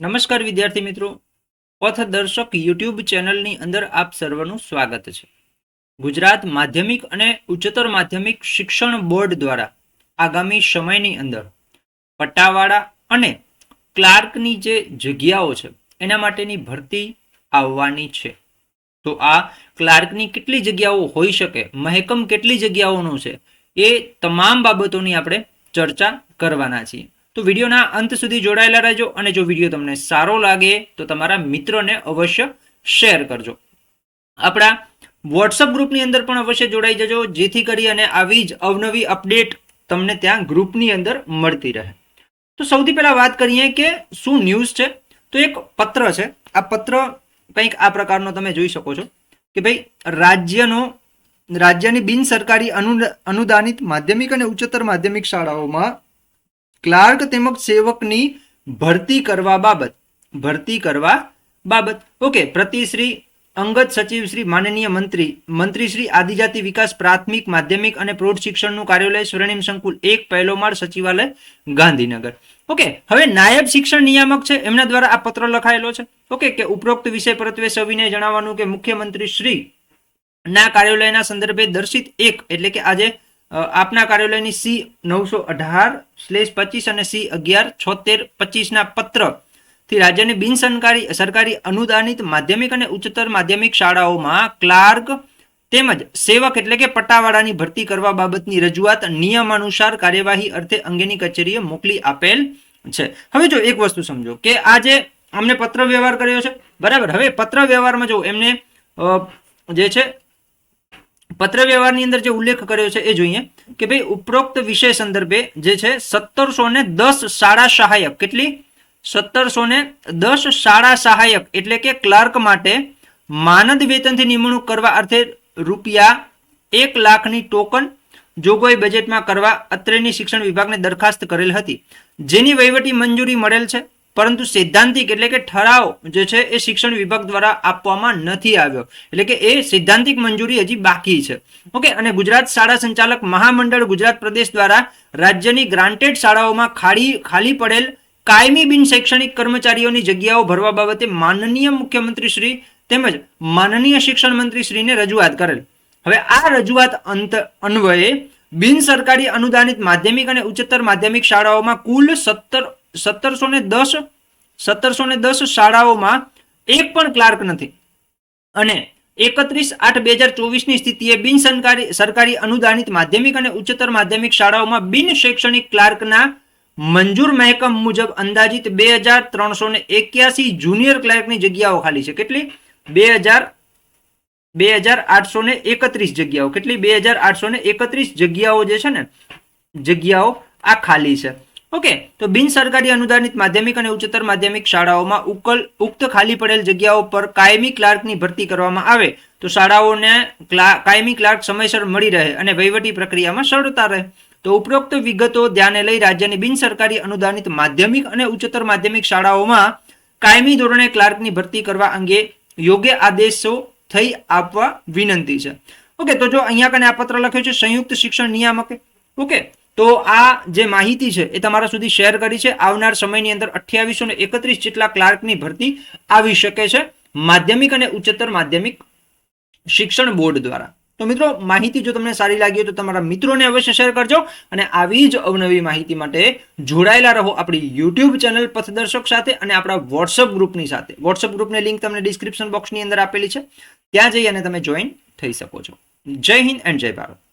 નમસ્કાર વિદ્યાર્થી મિત્રો. પથદર્શક યુટ્યુબ ચેનલની અંદર આપ સર્વનું સ્વાગત છે. ગુજરાત માધ્યમિક અને ઉચ્ચતર માધ્યમિક શિક્ષણ બોર્ડ દ્વારા આગામી સમયની અંદર પટ્ટાવાળા અને ક્લાર્કની જે જગ્યાઓ છે, એના માટેની ભરતી આવવાની છે. તો આ ક્લાર્કની કેટલી જગ્યાઓ હોઈ શકે, મહેકમ કેટલી જગ્યાઓનું છે, એ તમામ બાબતોની આપણે ચર્ચા કરવાના છીએ. તો વિડીયોના અંત સુધી જોડાયેલા રહેજો અને જો વીડિયો તમને સારો લાગે તો તમારા મિત્રોને અવશ્ય શેર કરજો. આપણા વોટ્સઅપ ગ્રુપની અંદર પણ અવશ્ય જોડાઈ જજો, જેથી કરી અને આવી જ અવનવી અપડેટ તમને ત્યાં ગ્રુપની અંદર મળતી રહે. તો સૌથી પહેલાં વાત કરીએ કે શું ન્યૂઝ છે? તો એક પત્ર છે. આ પત્ર કંઈક આ પ્રકારનો તમે જોઈ શકો છો કે ભાઈ રાજ્યનો, રાજ્યની બિનસરકારી અનુ, અનુદાનિત માધ્યમિક અને ઉચ્ચતર માધ્યમિક શાળાઓમાં ક્લાર્ક તેમજ સેવકની ભરતી કરવા બાબત, ભરતી કરવા બાબત. ઓકે પ્રતિશ્રી અંગત સચિવ શ્રી માનનીય મંત્રી મંત્રી શ્રી આદિજાતિ વિકાસ પ્રાથમિક માધ્યમિક અને પ્રૌઢ શિક્ષણનું કાર્યાલય સ્વર્ણિમ સંકુલ એક, પહેલો માળ, સચિવાલય ગાંધીનગર. ઓકે, હવે નાયબ શિક્ષણ નિયામક છે, એમના દ્વારા આ પત્ર લખાયેલો છે. ઓકે, કે ઉપરોક્ત વિષય પરત્વે સવિને જણાવવાનું કે મુખ્યમંત્રી શ્રી ના કાર્યાલયના સંદર્ભે દર્શિત એક, એટલે કે આજે આપના કાર્યાલયની સી નવસો અઢાર સ્લેશ પચીસ અને સી અગિયાર છોતેર પચીસના પત્રથી રાજ્યની બિન સરકારી સરકારી અનુદાનિત માધ્યમિક અને ઉચ્ચતર માધ્યમિક શાળાઓમાં ક્લાર્ક તેમજ સેવક એટલે કે પટ્ટાવાળાની ભરતી કરવા બાબતની રજૂઆત નિયમાનુસાર કાર્યવાહી અર્થે અંગેની કચેરીએ મોકલી આપેલ છે. હવે જો એક વસ્તુ સમજો કે આ જે અમને પત્ર વ્યવહાર કર્યો છે, બરાબર? હવે પત્ર વ્યવહારમાં જો એમને જે છે પત્ર વ્યવહારની અંદર જે ઉલ્લેખ કર્યો છે એ જોઈએ કે ભાઈ ઉપરોક્ત વિષય સંદર્ભે જે છે સત્તરસો ને દસ શાળા સહાયક. કેટલી? સત્તરસો ને દસ શાળા સહાયક એટલે કે ક્લાર્ક માટે માનદ વેતનથી નિમણૂક કરવા અર્થે રૂપિયા એક લાખની ટોકન જોગવાઈ બજેટમાં કરવા અત્રેની શિક્ષણ વિભાગને દરખાસ્ત કરેલ હતી. જેની વહીવટી મંજૂરી મળેલ છે. પરંતુ સૈદ્ધાંતિક એટલે કે ઠરાવ જે છે એ શિક્ષણ વિભાગ દ્વારા આપવામાં નથી આવ્યો. એટલે કે એ સૈદ્ધાંતિક મંજૂરી હજી બાકી છે. ઓકે, અને ગુજરાત શાળા સંચાલક મહામંડળ ગુજરાત પ્રદેશ દ્વારા રાજ્યની ગ્રાન્ટેડ શાળાઓમાં ખાલી ખાલી પડેલ કાયમી બિન શૈક્ષણિક કર્મચારીઓની જગ્યાઓ ભરવા બાબતે માનનીય મુખ્યમંત્રી શ્રી તેમજ માનનીય શિક્ષણ મંત્રી શ્રીને રજૂઆત કરેલ. હવે આ રજૂઆત અંત, અન્વયે બિન સરકારી અનુદાનિત માધ્યમિક અને ઉચ્ચતર માધ્યમિક શાળાઓમાં કુલ સત્તર સત્તરસો ને દસ, સત્તરસો ને દસ શાળાઓમાં એક પણ ક્લાર્ક નથી. અને એકત્રીસ આઠ બે હજાર ચોવીસની સ્થિતિએ બિન સરકારી સરકારી અનુદાનિત માધ્યમિક અને ઉચ્ચતર માધ્યમિક શાળાઓમાં બિન શૈક્ષણિક ક્લાર્કના મંજૂર મહેકમ મુજબ અંદાજિત બે હજાર ત્રણસો ને એક્યાસી જુનિયર ક્લાર્કની જગ્યાઓ ખાલી છે. કેટલી? બે હજાર બે હજાર આઠસો ને એકત્રીસ જગ્યાઓ. કેટલી? બે હજાર આઠસો ને એકત્રીસ જગ્યાઓ જે છે ને, જગ્યાઓ આ ખાલી છે. ઓકે, તો બિન સરકારી અનુદાનિત માધ્યમિક અને ઉચ્ચતર માધ્યમિક શાળાઓમાં ઉકલ, ઉક્ત ખાલી પડેલ જગ્યાઓ પર કાયમી ક્લાર્કની ભરતી કરવામાં આવે, તો શાળાઓને કાયમી ક્લાર્ક સમયસર મળી રહે અને વહીવટી પ્રક્રિયામાં સરળતા રહે. તો ઉપરોક્ત વિગતો ધ્યાને લઈ રાજ્યની બિન સરકારી અનુદાનિત માધ્યમિક અને ઉચ્ચતર માધ્યમિક શાળાઓમાં કાયમી ધોરણે ક્લાર્કની ભરતી કરવા અંગે યોગ્ય આદેશો થઈ આપવા વિનંતી છે. ઓકે, તો જો અહીંયા કને આ પત્ર લખ્યો છે, સંયુક્ત શિક્ષણ નિયામકે. ઓકે તો આ જે માહિતી છે એ તમારા સુધી શેર કરી છે. આવનાર સમયની અંદર અઠ્યાવીસો ને એકત્રીસ જેટલા ક્લાર્કની ભરતી આવી શકે છે માધ્યમિક અને ઉચ્ચતર માધ્યમિક શિક્ષણ બોર્ડ દ્વારા. તો મિત્રો, માહિતી જો તમને સારી લાગી હોય તો તમારા મિત્રોને અવશ્ય શેર કરજો અને આવી જ અવનવી માહિતી માટે જોડાયેલા રહો આપણી યુટ્યુબ ચેનલ પથદર્શક સાથે અને આપણા વોટ્સઅપ ગ્રુપની સાથે. વોટ્સઅપ ગ્રુપની લિંક તમને ડિસ્ક્રિપ્શન બોક્સની અંદર આપેલી છે. ત્યાં જઈ અને તમે જોઈન થઈ શકો છો. જય હિન્દ એન્ડ જય ભારત.